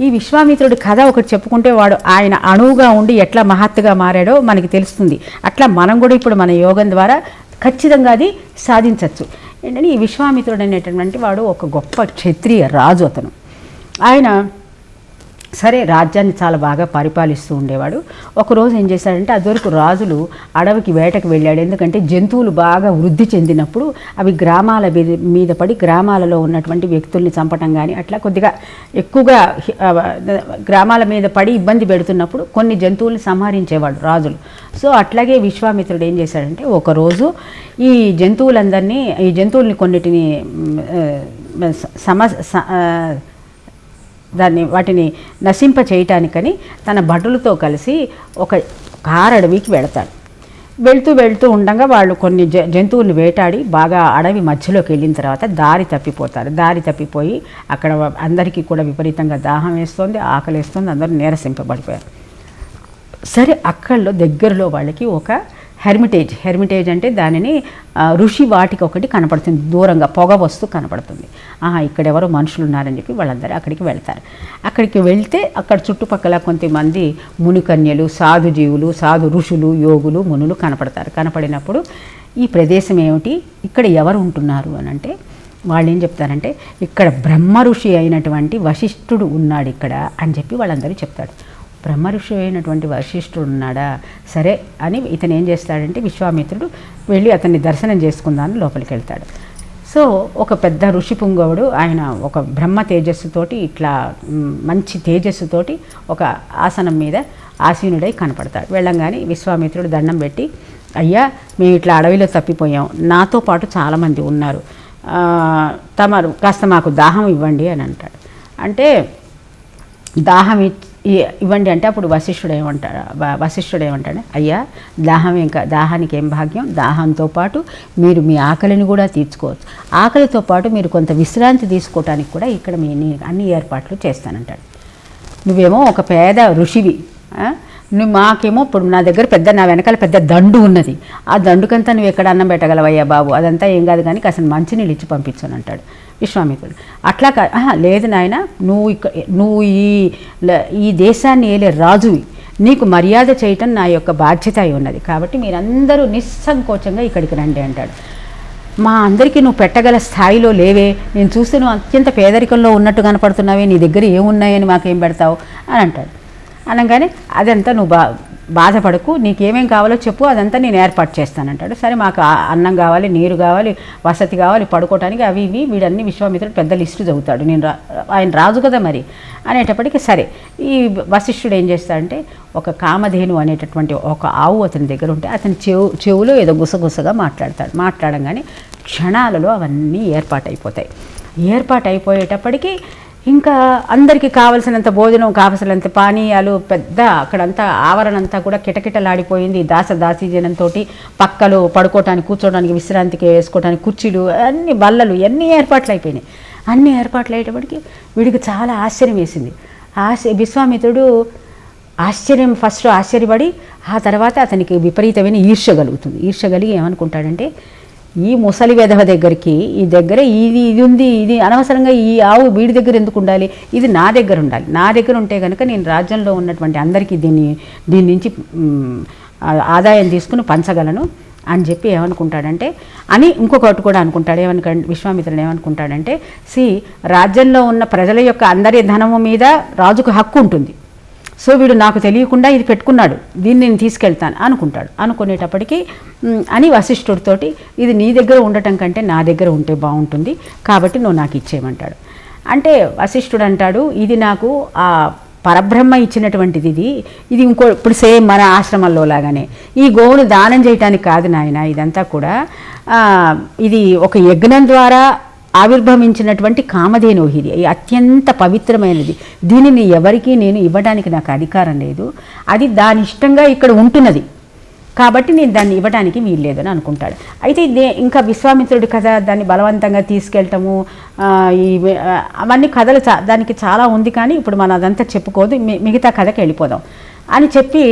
ఈ విశ్వామిత్రుడి కథ ఒకటి చెప్పుకుంటే వాడు ఆయన అణువుగా ఉండి ఎట్లా మహత్తుగా మారాడో మనకి తెలుస్తుంది. అట్లా మనం కూడా ఇప్పుడు మన యోగం ద్వారా ఖచ్చితంగా అది సాధించవచ్చు ఏంటంటే ఈ విశ్వామిత్రుడు అనేటటువంటి వాడు ఒక గొప్ప క్షత్రియ రాజు అతను. ఆయన సరే రాజ్యాన్ని చాలా బాగా పరిపాలిస్తూ ఉండేవాడు. ఒకరోజు ఏం చేశాడంటే అదివరకు రాజులు అడవికి వేటకు వెళ్ళాడు. ఎందుకంటే జంతువులు బాగా వృద్ధి చెందినప్పుడు అవి గ్రామాల మీద- పడి గ్రామాలలో ఉన్నటువంటి వ్యక్తుల్ని చంపటం కానీ అట్లా కొద్దిగా ఎక్కువగా గ్రామాల మీద పడి ఇబ్బంది పెడుతున్నప్పుడు కొన్ని జంతువుల్ని సంహరించేవాడు రాజులు. సో అట్లాగే విశ్వామిత్రుడు ఏం చేశాడంటే ఒకరోజు ఈ జంతువులందరినీ ఈ జంతువుల్ని కొన్నిటిని సమ దాన్ని వాటిని నశింప చేయటానికని తన భటులతో కలిసి ఒక కారడవికి వెళతాడు. వెళ్తూ వెళ్తూ ఉండగా వాళ్ళు కొన్ని జ జంతువులను వేటాడి బాగా అడవి మధ్యలోకి వెళ్ళిన తర్వాత దారి తప్పిపోతారు. దారి తప్పిపోయి అక్కడ అందరికీ కూడా విపరీతంగా దాహం వేస్తుంది ఆకలి వేస్తుంది అందరూ నీరసింపబడిపోయారు. సరే అక్కడలో దగ్గరలో వాళ్ళకి ఒక హెర్మిటేజ్. హెర్మిటేజ్ అంటే దానిని ఋషి వాటికి ఒకటి కనపడుతుంది. దూరంగా పొగ వస్తూ కనపడుతుంది. ఆహా ఇక్కడ ఎవరో మనుషులు ఉన్నారని చెప్పి వాళ్ళందరూ అక్కడికి వెళ్తారు. అక్కడికి వెళ్తే అక్కడ చుట్టుపక్కల కొంతమంది మునికన్యలు సాధు జీవులు సాధు ఋషులు యోగులు మునులు కనపడతారు. కనపడినప్పుడు ఈ ప్రదేశం ఏమిటి? ఇక్కడ ఎవరు ఉంటున్నారు అని అంటే వాళ్ళు ఏం చెప్తారంటే ఇక్కడ బ్రహ్మ ఋషి అయినటువంటి వశిష్ఠుడు ఉన్నాడు ఇక్కడ అని చెప్పి వాళ్ళందరూ చెప్తాడు బ్రహ్మ అయినటువంటి వశిష్ఠుడు ఉన్నాడా? సరే అని ఇతను ఏం చేస్తాడంటే విశ్వామిత్రుడు వెళ్ళి అతన్ని దర్శనం చేసుకుందామని లోపలికి వెళ్తాడు. సో ఒక పెద్ద ఋషి పుంగవుడు ఆయన ఒక బ్రహ్మ తేజస్సుతోటి ఇట్లా మంచి తేజస్సుతోటి ఒక ఆసనం మీద ఆసీనుడై కనపడతాడు. వెళ్ళంగానే విశ్వామిత్రుడు దండం పెట్టి అయ్యా మేము ఇట్లా అడవిలో తప్పిపోయాం. నాతో పాటు చాలామంది ఉన్నారు. తమరు కాస్త మాకు దాహం ఇవ్వండి అని అంటాడు. అంటే దాహం ఇ- ఇవ్వండి అంటే అప్పుడు వశిష్ఠుడు ఏమంటాడు? వశిష్ఠుడు ఏమంటాడు? అయ్యా దాహం ఇంకా దాహానికి ఏం భాగ్యం? దాహంతో పాటు మీరు మీ ఆకలిని కూడా తీర్చుకోవచ్చు. ఆకలితో పాటు మీరు కొంత విశ్రాంతి తీసుకోవటానికి కూడా ఇక్కడ మీ అన్ని ఏర్పాట్లు చేస్తానంటాడు. నువ్వేమో ఒక పేద ఋషివి మాకేమో ఇప్పుడు నా దగ్గర పెద్ద నా వెనకాల పెద్ద దండు ఉన్నది. ఆ దండుకంతా నువ్వు ఎక్కడ అన్నం పెట్టగలవయ్యా బాబు? అదంతా ఏం కాదు కానీ కాస్త మంచినీళ్ళు ఇచ్చి పంపించాను అంటాడు విశ్వామిత్రుడు. అట్లా కా లేదు నాయన నువ్వు ఇక్కడ నువ్వు ఈ ఈ దేశాన్ని ఏలే రాజువి. నీకు మర్యాద చేయటం నా యొక్క బాధ్యత అయి ఉన్నది. కాబట్టి మీరందరూ నిస్సంకోచంగా ఇక్కడికి రండి అంటాడు. మా అందరికీ నువ్వు పెట్టగల స్థాయిలో లేవే. నేను చూస్తే నువ్వు అత్యంత పేదరికంలో ఉన్నట్టు కనపడుతున్నావే. నీ దగ్గర ఏమున్నాయని మాకేం పెడతావు? అని అంటాడు. అనగానే అదంతా నువ్వు బా బాధపడకు నీకేమేం కావాలో చెప్పు అదంతా నేను ఏర్పాటు చేస్తానంటాడు. సరే మాకు అన్నం కావాలి నీరు కావాలి వసతి కావాలి పడుకోవటానికి అవి ఇవి వీడన్ని విశ్వామిత్రుడు పెద్ద లిస్టు చదువుతాడు. నేను రా ఆయన రాజు కదా మరి. అనేటప్పటికీ సరే ఈ వశిష్ఠుడు ఏం చేస్తాడంటే ఒక కామధేను అనేటటువంటి ఒక ఆవు అతని దగ్గర ఉంటే అతని చెవు చెవులో ఏదో గుసగుసగా మాట్లాడతాడు. మాట్లాడంగానే క్షణాలలో అవన్నీ ఏర్పాటైపోతాయి. ఏర్పాటైపోయేటప్పటికీ ఇంకా అందరికీ కావలసినంత భోజనం కావలసినంత పానీయాలు పెద్ద అక్కడంతా ఆవరణ అంతా కూడా కిటకిటలాడిపోయింది. దాస దాసీజనంతో పక్కలు పడుకోవటానికి కూర్చోవడానికి విశ్రాంతికి వేసుకోవడానికి కుర్చీలు అన్ని బల్లలు అన్ని ఏర్పాట్లు అయిపోయినాయి. అన్ని ఏర్పాట్లు అయ్యేటప్పటికి వీడికి చాలా ఆశ్చర్యం వేసింది. ఆశ్చర్య విశ్వామిత్రుడు ఆశ్చర్యం ఫస్ట్ ఆశ్చర్యపడి ఆ తర్వాత అతనికి విపరీతమైన ఈర్ష్య కలుగుతుంది. ఈర్ష్య కలిగి ఏమనుకుంటాడంటే ఈ ముసలి వెధవ దగ్గరికి ఈ దగ్గర ఇది ఇది ఉంది ఇది అనవసరంగా ఈ ఆవు వీడి దగ్గర ఎందుకు ఉండాలి? ఇది నా దగ్గర ఉండాలి. నా దగ్గర ఉంటే కనుక నేను రాజ్యంలో ఉన్నటువంటి అందరికీ దీన్ని దీని నుంచి ఆదాయం తీసుకుని పంచగలను అని చెప్పి ఏమనుకుంటాడంటే అని ఇంకొకటి కూడా అనుకుంటాడు. ఏమనుక విశ్వామిత్రుడు ఏమనుకుంటాడంటే సి రాజ్యంలో ఉన్న ప్రజల యొక్క అందరి ధనము మీద రాజుకు హక్కు ఉంటుంది. సో వీడు నాకు తెలియకుండా ఇది పెట్టుకున్నాడు దీన్ని నేను తీసుకెళ్తాను అనుకుంటాడు. అనుకునేటప్పటికి అని వశిష్ఠుడితోటి ఇది నీ దగ్గర ఉండటం కంటే నా దగ్గర ఉంటే బాగుంటుంది కాబట్టి నువ్వు నాకు ఇచ్చేయమంటాడు. అంటే వశిష్ఠుడు అంటాడు ఇది నాకు ఆ పరబ్రహ్మ ఇచ్చినటువంటిది ఇది ఇది ఇంకో ఇప్పుడు సేమ్ మన ఆశ్రమంలో లాగానే. ఈ గోవును దానం చేయటానికి కాదు నాయన ఇదంతా కూడా ఇది ఒక యజ్ఞం ద్వారా ఆవిర్భవించినటువంటి కామధేను ఇది అత్యంత పవిత్రమైనది. దీనిని ఎవరికీ నేను ఇవ్వడానికి నాకు అధికారం లేదు. అది దాని ఇష్టంగా ఇక్కడ ఉంటున్నది. కాబట్టి నేను దాన్ని ఇవ్వడానికి వీల్లేదు అని అనుకుంటాడు. అయితే ఇదే ఇంకా విశ్వామిత్రుడి కథ దాన్ని బలవంతంగా తీసుకెళ్ళటము ఈ అవన్నీ కథలు చా దానికి చాలా ఉంది కానీ ఇప్పుడు మనం అదంతా చెప్పుకోదు. మిగతా కథకి వెళ్ళిపోదాం. అని చెప్పి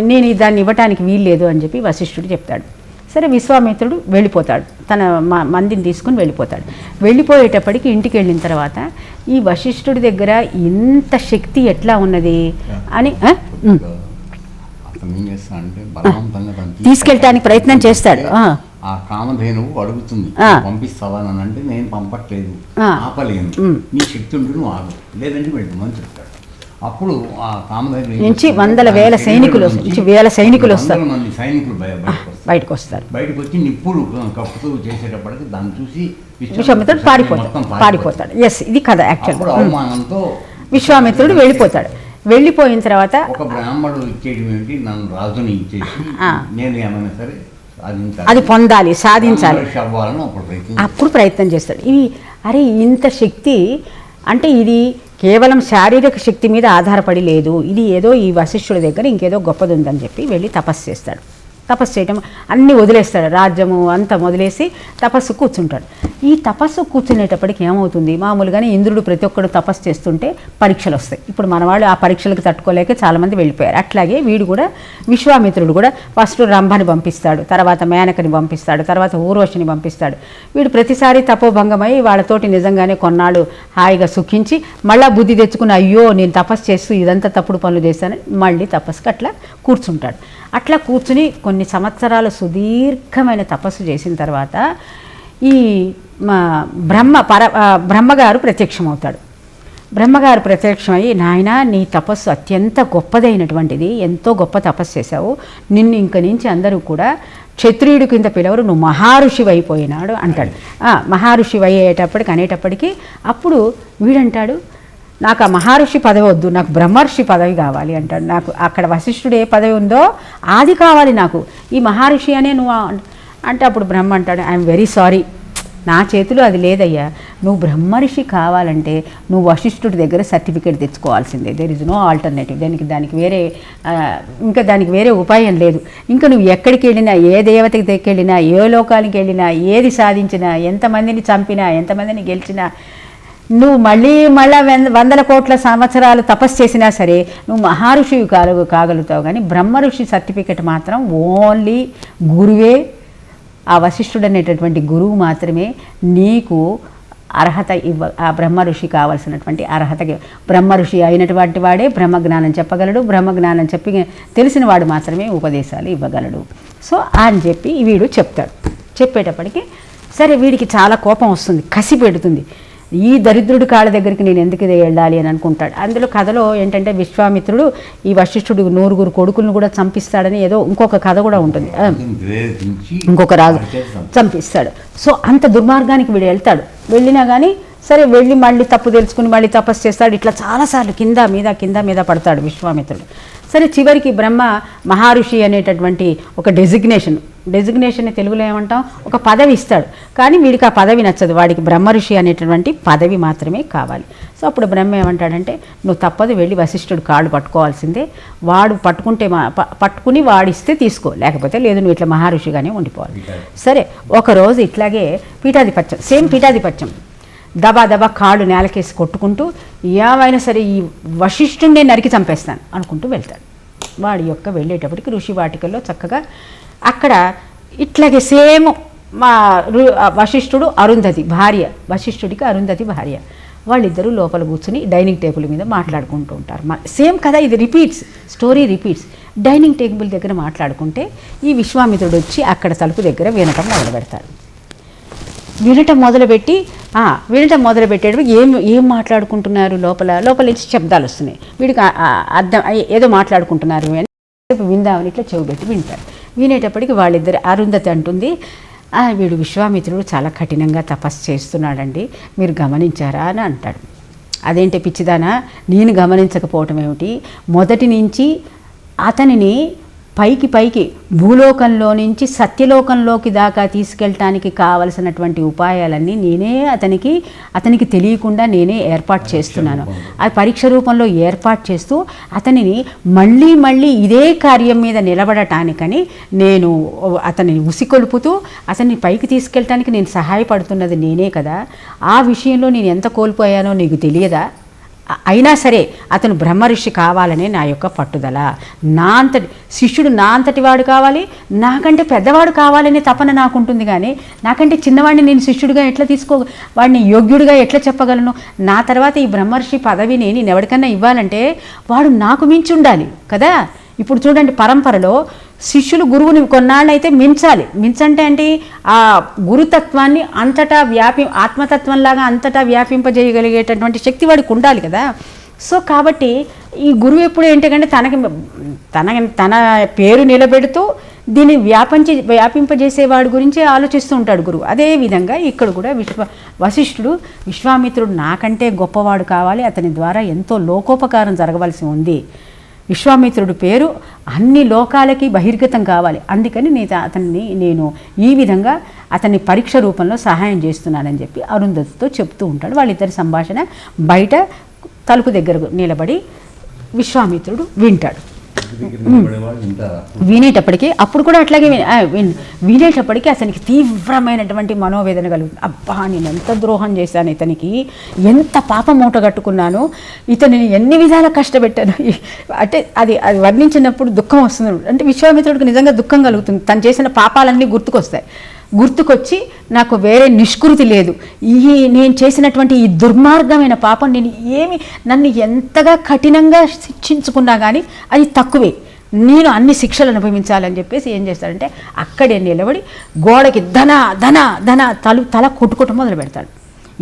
నేను దాన్ని ఇవ్వటానికి వీల్లేదు అని చెప్పి వశిష్ఠుడు చెప్తాడు. సరే విశ్వామిత్రుడు వెళ్ళిపోతాడు. తన మ- మందిని తీసుకుని వెళ్ళిపోతాడు. వెళ్ళిపోయేటప్పటికి ఇంటికి వెళ్ళిన తర్వాత ఈ వశిష్ఠుడి దగ్గర ఇంత శక్తి ఎట్లా ఉన్నది? అని తీసుకెళ్ళటానికి ప్రయత్నం చేస్తాడు. ఆ. కామధేనువు అడుగుతుంది అంటే నేను పంపట్లేదు. ఆపలేను. నీ శక్తి ఉండి నువ్వు ఆగు. లేదంటే చెప్తాడు. అప్పుడు ఆ కామధేను నుంచి? వందల వేల సైనికులు వేల సైనికులు వస్తారు. మంది సైనికులు బయ- బయటకు వస్తారు బయటకు వచ్చి నిప్పులు కప్పుతూ చేసేటప్పటికి దాన్ని చూసి విశ్వామిత్రుడు పారిపోతాడు. పారిపోతాడు. ఎస్ ఇది కథ యాక్చువల్గా అవమానంతో విశ్వామిత్రుడు వెళ్ళిపోతాడు. వెళ్ళిపోయిన తర్వాత ఒక బ్రాహ్మణుడు ఇచ్చేయడం ఏంటి నన్ను రాజుని ఇచ్చేసి. నేను ఏమైనా సరే అది పొందాలి సాధించాలి. అప్పుడు ప్రయత్నం అప్పుడు ప్రయత్నం చేస్తాడు. ఇవి అరే ఇంత శక్తి అంటే ఇది కేవలం శారీరక శక్తి మీద ఆధారపడి లేదు. ఇది ఏదో ఈ వశిష్ఠుడి దగ్గర ఇంకేదో గొప్పది ఉందని చెప్పి వెళ్ళి తపస్సు చేస్తాడు. తపస్సు చేయటం అన్నీ వదిలేస్తాడు రాజ్యము అంతా వదిలేసి తపస్సు కూర్చుంటాడు. ఈ తపస్సు కూర్చునేటప్పటికి ఏమవుతుంది? మామూలుగానే ఇంద్రుడు ప్రతి ఒక్కడు తపస్సు చేస్తుంటే పరీక్షలు వస్తాయి. ఇప్పుడు మన వాళ్ళు ఆ పరీక్షలకు తట్టుకోలేక చాలామంది వెళ్ళిపోయారు. అట్లాగే వీడు కూడా విశ్వామిత్రుడు కూడా ఫస్ట్ రంభని పంపిస్తాడు తర్వాత మేనకని పంపిస్తాడు తర్వాత ఊర్వశిని పంపిస్తాడు. వీడు ప్రతిసారి తపోభంగమై వాళ్ళతోటి నిజంగానే కొన్నాళ్ళు హాయిగా సుఖించి మళ్ళా బుద్ధి తెచ్చుకుని అయ్యో నేను తపస్సు చేస్తూ ఇదంతా తప్పుడు పనులు చేశానని మళ్ళీ తపస్సుకి అట్లా కూర్చుంటాడు. అట్లా కూర్చుని కొన్ని సంవత్సరాలు సుదీర్ఘమైన తపస్సు చేసిన తర్వాత ఈ మా బ్రహ్మ పర బ్రహ్మగారు ప్రత్యక్షమవుతాడు. బ్రహ్మగారు ప్రత్యక్షమయ్యి నాయన నీ తపస్సు అత్యంత గొప్పదైనటువంటిది. ఎంతో గొప్ప తపస్సు చేశావు. నిన్ను ఇంక నుంచి అందరూ కూడా క్షత్రియుడి కింద పిలవరు. నువ్వు మహారుషి అయిపోయినాడు అంటాడు. ఆ, మహారుషి అయ్యేటప్పటికి అనేటప్పటికి అప్పుడు వీడంటాడు నాకు ఆ మహర్షి పదవి వద్దు నాకు బ్రహ్మర్షి పదవి కావాలి అంటాడు. నాకు అక్కడ వశిష్ఠుడు ఏ పదవి ఉందో అది కావాలి నాకు. ఈ మహర్షి అనే నువ్వు అంటే అప్పుడు బ్రహ్మ అంటాడు ఐఎమ్ వెరీ సారీ నా చేతిలో అది లేదయ్యా. నువ్వు బ్రహ్మర్షి కావాలంటే నువ్వు వశిష్ఠుడి దగ్గర సర్టిఫికేట్ తెచ్చుకోవాల్సిందే. దెర్ ఇస్ నో ఆల్టర్నేటివ్ దానికి దానికి వేరే ఇంకా దానికి వేరే ఉపాయం లేదు. ఇంకా నువ్వు ఎక్కడికి వెళ్ళినా ఏ దేవతకి దగ్గరికి వెళ్ళినా ఏ లోకానికి వెళ్ళినా ఏది సాధించినా ఎంతమందిని చంపినా ఎంతమందిని గెలిచినా నువ్వు మళ్ళీ మళ్ళా వందల కోట్ల సంవత్సరాలు తపస్సు చేసినా సరే నువ్వు మహర్షివి కాగ కాగలుగుతావు. కానీ బ్రహ్మ ఋషి సర్టిఫికెట్ మాత్రం ఓన్లీ గురువే ఆ వశిష్ఠుడు అనేటటువంటి గురువు మాత్రమే నీకు అర్హత ఇవ్వ ఆ బ్రహ్మ ఋషి కావాల్సినటువంటి అర్హత బ్రహ్మ ఋషి అయినటువంటి వాడే బ్రహ్మజ్ఞానం చెప్పగలడు. బ్రహ్మజ్ఞానం చెప్పి తెలిసిన వాడు మాత్రమే ఉపదేశాలు ఇవ్వగలడు. సో అని చెప్పి వీడు చెప్తాడు. చెప్పేటప్పటికి సరే వీడికి చాలా కోపం వస్తుంది కసి పెడుతుంది. ఈ దరిద్రుడి కాళ్ళ దగ్గరికి నేను ఎందుకు ఇది వెళ్ళాలి అని అనుకుంటాడు. అందులో కథలో ఏంటంటే విశ్వామిత్రుడు ఈ వశిష్ఠుడు నూరుగురు కొడుకులను కూడా చంపిస్తాడని ఏదో ఇంకొక కథ కూడా ఉంటుంది. ఇంకొక రాజు చంపిస్తాడు. సో అంత దుర్మార్గానికి వీడు వెళ్తాడు. వెళ్ళినా కానీ సరే వెళ్ళి మళ్ళీ తప్పు తెలుసుకుని మళ్ళీ తపస్సు చేస్తాడు. ఇట్లా చాలాసార్లు కింద మీద కింద మీద పడతాడు విశ్వామిత్రుడు. సరే చివరికి బ్రహ్మ మహర్షి అనేటటువంటి ఒక డెసిగ్నేషన్ డెసిగ్నేషన్ తెలుగులో ఏమంటాం? ఒక పదవి ఇస్తాడు. కానీ వీడికి ఆ పదవి నచ్చదు. వాడికి బ్రహ్మ ఋషి అనేటటువంటి పదవి మాత్రమే కావాలి. సో అప్పుడు బ్రహ్మ ఏమంటాడంటే నువ్వు తప్పదు వెళ్ళి వశిష్ఠుడు కాళ్ళు పట్టుకోవాల్సిందే. వాడు పట్టుకుంటే మా పట్టుకుని వాడిస్తే తీసుకో. లేకపోతే లేదు నువ్వు ఇట్లా మహర్షిగానే ఉండిపోవాలి. సరే ఒకరోజు ఇట్లాగే పీఠాధిపత్యం సేమ్ పీఠాధిపత్యం. దబా దబా కాళ్ళు నేలకేసి కొట్టుకుంటూ ఏమైనా సరే ఈ వశిష్ఠుడినే నరికి చంపేస్తాను అనుకుంటూ వెళ్తాడు. వాడి యొక్క వెళ్ళేటప్పటికి ఋషి వాటికల్లో చక్కగా అక్కడ ఇట్లాగే సేమ్ మా రు- వశిష్ఠుడు అరుంధతి భార్య వశిష్ఠుడికి అరుంధతి భార్య. వాళ్ళిద్దరూ లోపల కూర్చుని డైనింగ్ టేబుల్ మీద మాట్లాడుకుంటూ ఉంటారు. మ- సేమ్ కదా ఇది repeats story repeats. Dining table దగ్గర మాట్లాడుకుంటే ఈ విశ్వామిత్రుడు వచ్చి అక్కడ తలుపు దగ్గర వినటం మొదలు పెడతాడు వినటం మొదలుపెట్టి వినటం మొదలుపెట్టేటప్పుడు ఏం ఏం మాట్లాడుకుంటున్నారు లోపల? లోపల నుంచి శబ్దాలు వస్తున్నాయి. వీడికి అర్థం ఏదో మాట్లాడుకుంటున్నారు అని విందామని ఇట్లా చెవి పెట్టి వింటారు. వినేటప్పటికి వాళ్ళిద్దరు అరుంధతి అంటుంది. వీడు విశ్వామిత్రుడు చాలా కఠినంగా తపస్సు చేస్తున్నాడండి. మీరు గమనించారా? అని అంటాడు. అదేంటి పిచ్చిదానా? నేను గమనించకపోవటం ఏమిటి? మొదటి నుంచి అతనిని పైకి పైకి భూలోకంలో నుంచి సత్యలోకంలోకి దాకా తీసుకెళ్ళటానికి కావలసినటువంటి ఉపాయాలన్నీ నేనే అతనికి అతనికి తెలియకుండా నేనే ఏర్పాటు చేస్తున్నాను. ఆ పరీక్ష రూపంలో ఏర్పాటు చేస్తూ అతనిని మళ్ళీ మళ్ళీ ఇదే కార్యం మీద నిలబడటానికని నేను అతనిని ఉసికొలుపుతూ అతన్ని పైకి తీసుకెళ్ళటానికి నేను సహాయపడుతున్నది నేనే కదా. ఆ విషయంలో నేను ఎంత కోల్పోయానో నీకు తెలియదా? అయినా సరే అతను బ్రహ్మర్షి కావాలనే నా యొక్క పట్టుదల. నా అంతటి శిష్యుడు నా అంతటి వాడు కావాలి నాకంటే పెద్దవాడు కావాలనే తపన నాకు ఉంటుంది కానీ నాకంటే చిన్నవాడిని నేను శిష్యుడిగా ఎట్లా తీసుకో వాడిని యోగ్యుడిగా ఎట్లా చెప్పగలను? నా తర్వాత ఈ బ్రహ్మర్షి పదవిని నేను ఎవరికన్నా ఇవ్వాలంటే వాడు నాకు మించి ఉండాలి కదా? ఇప్పుడు చూడండి పరంపరలో శిష్యులు గురువుని కొన్నాళ్ళైతే మించాలి. మించంటే ఏంటి? ఆ గురుతత్వాన్ని అంతటా వ్యాపి ఆత్మతత్వంలాగా అంతటా వ్యాపింపజేయగలిగేటటువంటి శక్తి వాడికి ఉండాలి కదా. సో కాబట్టి ఈ గురువు ఎప్పుడు ఏంటంటే తనకి తన తన పేరు నిలబెడుతూ దీన్ని వ్యాపించి వ్యాపింపజేసేవాడి గురించి ఆలోచిస్తూ ఉంటాడు గురువు. అదే విధంగా ఇక్కడ కూడా విశ్వ వశిష్ఠుడు విశ్వామిత్రుడు నాకంటే గొప్పవాడు కావాలి. అతని ద్వారా ఎంతో లోకోపకారం జరగవలసి ఉంది. విశ్వామిత్రుడి పేరు అన్ని లోకాలకి బహిర్గతం కావాలి. అందుకని నేను అతన్ని నేను ఈ విధంగా అతన్ని పరీక్ష రూపంలో సహాయం చేస్తున్నానని చెప్పి అరుంధతితో చెప్తూ ఉంటాడు. వాళ్ళిద్దరి సంభాషణ బయట తలుపు దగ్గర నిలబడి విశ్వామిత్రుడు వింటాడు. వినేటప్పటికీ అప్పుడు కూడా అట్లాగే వినేటప్పటికీ అతనికి తీవ్రమైనటువంటి మనోవేదన కలుగుతుంది. అబ్బా నేను ఎంత ద్రోహం చేశాను ఇతనికి ఎంత పాప మూట కట్టుకున్నాను ఇతనిని ఎన్ని విధాల కష్టపెట్టాను. అంటే అది అది వర్ణించినప్పుడు దుఃఖం వస్తుంది. అంటే విశ్వామిత్రుడికి నిజంగా దుఃఖం కలుగుతుంది. తను చేసిన పాపాలన్నీ గుర్తుకొస్తాయి. గుర్తుకొచ్చి నాకు వేరే నిష్కృతి లేదు. ఈ నేను చేసినటువంటి ఈ దుర్మార్గమైన పాపం నేను ఏమి నన్ను ఎంతగా కఠినంగా శిక్షించుకున్నా కానీ అది తక్కువే. నేను అన్ని శిక్షలు అనుభవించాలని చెప్పేసి ఏం చేస్తాడంటే అక్కడే నిలబడి గోడకి ధన ధన ధన తలు తల కొట్టుకోవటం మొదలు పెడతాడు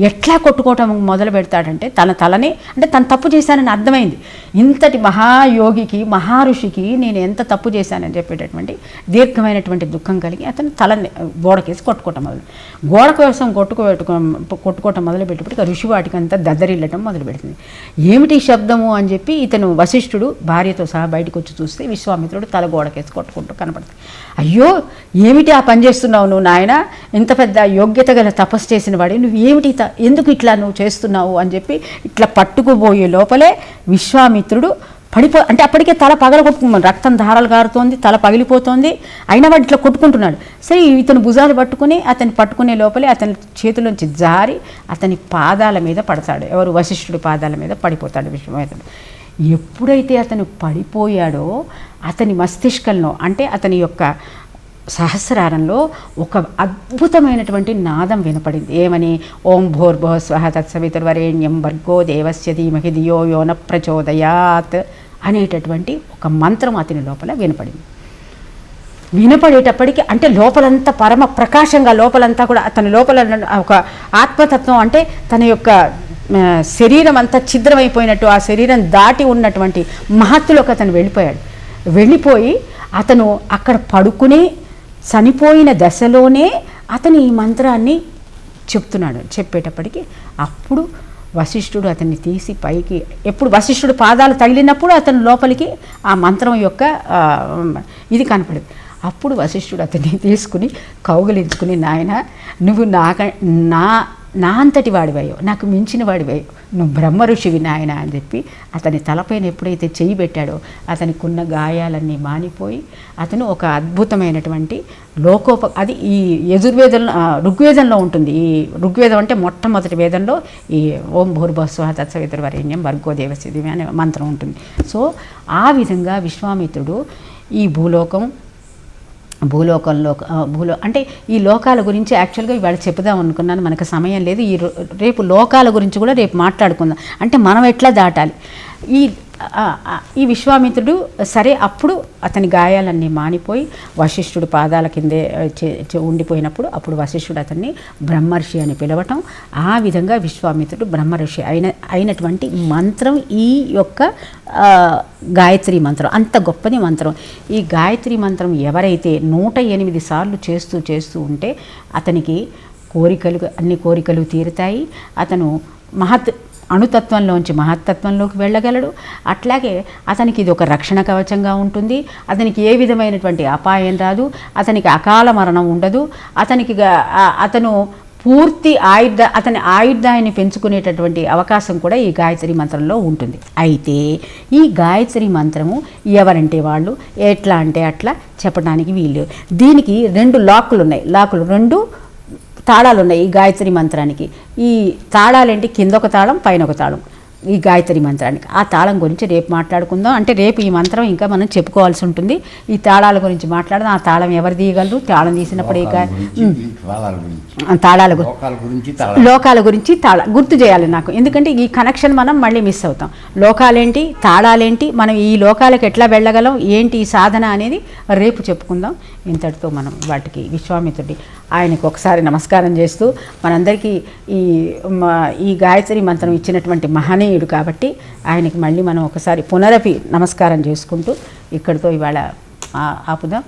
ఎట్లా కొట్టుకోవటం మొదలు పెడతాడంటే తన తలని అంటే తను తప్పు చేశానని అర్థమైంది. ఇంతటి మహాయోగికి మహారుషికి నేను ఎంత తప్పు చేశానని చెప్పేటటువంటి దీర్ఘమైనటువంటి దుఃఖం కలిగి అతను తలని గోడకేసి కొట్టుకోవటం మొదలు గోడ కోసం కొట్టుకో కొట్టుకోవటం మొదలు పెట్టేప్పటికి ఋషి వాటికి అంతా దద్దరిల్లటం మొదలు పెడుతుంది. ఏమిటి శబ్దము అని చెప్పి ఇతను వశిష్ఠుడు భార్యతో సహా బయటకు వచ్చి చూస్తే విశ్వామిత్రుడు తల గోడకేసి కొట్టుకుంటూ కనపడుతుంది అయ్యో ఏమిటి ఆ పని చేస్తున్నావు నువ్వు నాయన? ఇంత పెద్ద యోగ్యత గల తపస్సు చేసిన వాడి నువ్వు ఏమిటి ఎందుకు ఇట్లా నువ్వు చేస్తున్నావు అని చెప్పి ఇట్లా పట్టుకుపోయే లోపలే విశ్వామిత్రుడు పడిపో అంటే అప్పటికే తల పగల కొట్టుకున్నాడు రక్తం ధారాలు కారుతోంది తల పగిలిపోతోంది. అయినా వాడు ఇట్లా కొట్టుకుంటున్నాడు. సరే ఇతను భుజాలు పట్టుకుని అతన్ని పట్టుకునే లోపలే అతని చేతిలోంచి జారి అతని పాదాల మీద పడతాడు. ఎవరు? వశిష్ఠుడి పాదాల మీద పడిపోతాడు విశ్వమేతడు ఎప్పుడైతే అతను పడిపోయాడో అతని మస్తిష్కంలో అంటే అతని యొక్క సహస్రారంలో ఒక అద్భుతమైనటువంటి నాదం వినపడింది. ఏమని? ఓం భోర్భో స్వహ తత్సవితుర్వరేణ్యం భర్గో దేవస్య ధీమహి ధియో యోన ప్రచోదయాత్ అనేటటువంటి ఒక మంత్రం అతని లోపల వినపడింది. వినపడేటప్పటికి అంటే లోపలంతా పరమ ప్రకాశంగా లోపలంతా కూడా అతని లోపల ఒక ఆత్మతత్వం అంటే తన యొక్క శరీరం అంతా ఛిద్రమైపోయినట్టు ఆ శరీరం దాటి ఉన్నటువంటి మహత్తులోకి అతను వెళ్ళిపోయాడు. వెళ్ళిపోయి అతను అక్కడ పడుకునే చనిపోయిన దశలోనే అతను ఈ మంత్రాన్ని చెప్తున్నాడు. చెప్పేటప్పటికి అప్పుడు వశిష్ఠుడు అతన్ని తీసి పైకి ఎప్పుడు వశిష్ఠుడు పాదాలు తగిలినప్పుడు అతను లోపలికి ఆ మంత్రం యొక్క ఇది కనపడింది. అప్పుడు వశిష్ఠుడు అతన్ని తీసుకుని కౌగలించుకుని నాయన నువ్వు నాక నా నా అంతటి వాడివయ్యో నాకు మించిన వాడివయ్యో నువ్వు బ్రహ్మ ఋషివి నాయన అని చెప్పి అతని తలపైన ఎప్పుడైతే చెయ్యి పెట్టాడో అతనికి ఉన్న గాయాలన్నీ మానిపోయి అతను ఒక అద్భుతమైనటువంటి లోకోప అది ఈ యజుర్వేదంలో ఋగ్వేదంలో ఉంటుంది. ఈ ఋగ్వేదం అంటే మొట్టమొదటి వేదంలో ఈ ఓం భూర్భస్వ తత్సవితుర్వరేణ్యం భర్గో దేవస్థితి అనే మంత్రం ఉంటుంది. సో ఆ విధంగా విశ్వామిత్రుడు ఈ భూలోకం భూలోకంలో భూలో అంటే ఈ లోకాల గురించి యాక్చువల్గా ఇవాళ చెప్పుదాం అనుకున్నాను మనకు సమయం లేదు. ఈ రో- రేపు లోకాల గురించి కూడా రేపు మాట్లాడుకుందాం. అంటే మనం ఎట్లా దాటాలి? ఈ ఈ విశ్వామిత్రుడు సరే అప్పుడు అతని గాయాలన్నీ మానిపోయి వశిష్ఠుడు పాదాల కిందే ఉండిపోయినప్పుడు అప్పుడు వశిష్ఠుడు అతన్ని బ్రహ్మర్షి అని పిలవటం. ఆ విధంగా విశ్వామిత్రుడు బ్రహ్మర్షి అయిన అయినటువంటి మంత్రం ఈ యొక్క గాయత్రి మంత్రం అంత గొప్పది మంత్రం. ఈ గాయత్రి మంత్రం ఎవరైతే నూట ఎనిమిది సార్లు చేస్తూ చేస్తూ ఉంటే అతనికి కోరికలు అన్ని కోరికలు తీరుతాయి. అతను మహత్ అణుతత్వంలోంచి మహత్తత్వంలోకి వెళ్ళగలడు. అట్లాగే అతనికి ఇది ఒక రక్షణ కవచంగా ఉంటుంది. అతనికి ఏ విధమైనటువంటి అపాయం రాదు. అతనికి అకాల మరణం ఉండదు. అతనికి అతను పూర్తి ఆయుధ అతని ఆయుధాన్ని పెంచుకునేటటువంటి అవకాశం కూడా ఈ గాయత్రి మంత్రంలో ఉంటుంది. అయితే ఈ గాయత్రి మంత్రము ఎవరంటే వాళ్ళు? ఎట్లా అంటే అట్లా చెప్పడానికి వీలు దీనికి రెండు లాకులు ఉన్నాయి లాకులు రెండు తాళాలు ఉన్నాయి ఈ గాయత్రి మంత్రానికి. ఈ తాళాలేంటి? కింద ఒక తాళం పైన ఒక తాళం ఈ గాయత్రి మంత్రానికి. ఆ తాళం గురించి రేపు మాట్లాడుకుందాం. అంటే రేపు ఈ మంత్రం ఇంకా మనం చెప్పుకోవాల్సి ఉంటుంది. ఈ తాళాల గురించి మాట్లాడదాం. ఆ తాళం ఎవరు తీయగలరు? తాళం తీసినప్పుడు తాళాల గురించి లోకాల గురించి తాళ గుర్తు చేయాలి నాకు. ఎందుకంటే ఈ కనెక్షన్ మనం మళ్ళీ మిస్ అవుతాం. లోకాలేంటి? తాళాలేంటి? మనం ఈ లోకాలకు ఎట్లా వెళ్ళగలం? ఏంటి ఈ సాధన అనేది రేపు చెప్పుకుందాం. ఇంతటితో మనం వాటికి విశ్వామిత్రుడి ఆయనకు ఒకసారి నమస్కారం చేస్తూ మనందరికీ ఈ మ- ఈ గాయత్రి మంత్రం ఇచ్చినటువంటి మహనీయుడు కాబట్టి ఆయనకి మళ్ళీ మనం ఒకసారి పునరపి నమస్కారం చేసుకుంటూ ఇక్కడితో ఇవాళ ఆపుదాం.